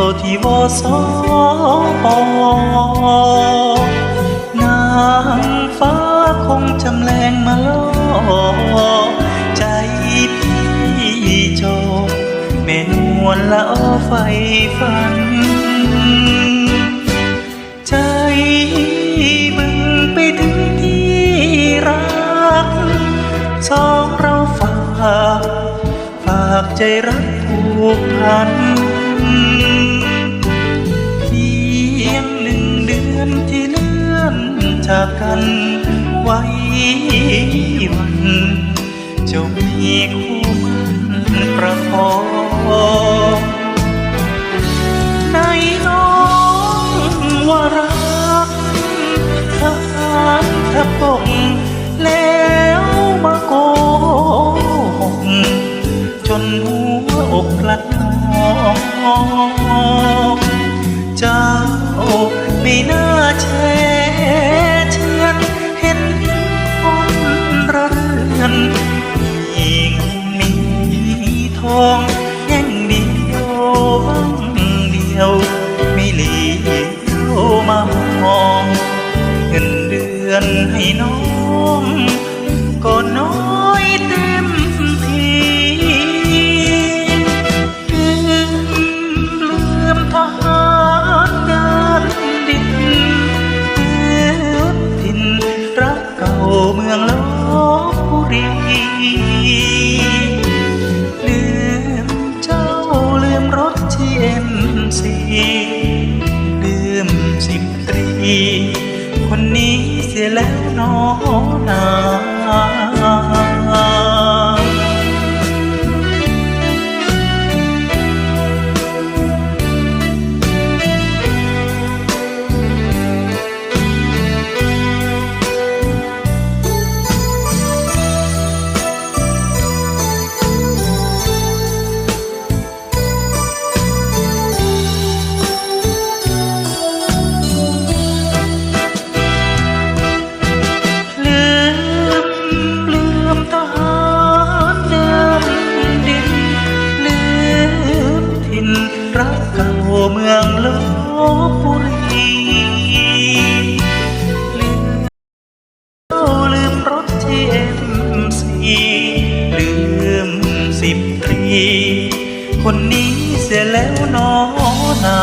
สปนางฟ้าคงจำแรงมาล่อใจพี่โจเมนวนละออไฟฝัน ใจบึงไปถึงที่รัก สองเราฝาก ฝากใจรักผูกพัน อนที่เลื่อนจากกันไว้วันจะมีคู่มันประคองในน้องว่ารักทหารทับบกแล้วมาโกหกจนหัวอกพลัดนองเจ้า ไม่น่าแช่เชือนเห็นคนระเรือนมีเงินมีทองแย่งเดียวบ้างเดียว ไม่เหลียวมามองเงินเดือนให้น้อง สีลืมสิบตรี คนนี้เสียแล้วหนอนา ลบบุรีลืมลืมรถที่เอ็มซีลืมสิบตรี คนนี้เสียแล้วน้อนา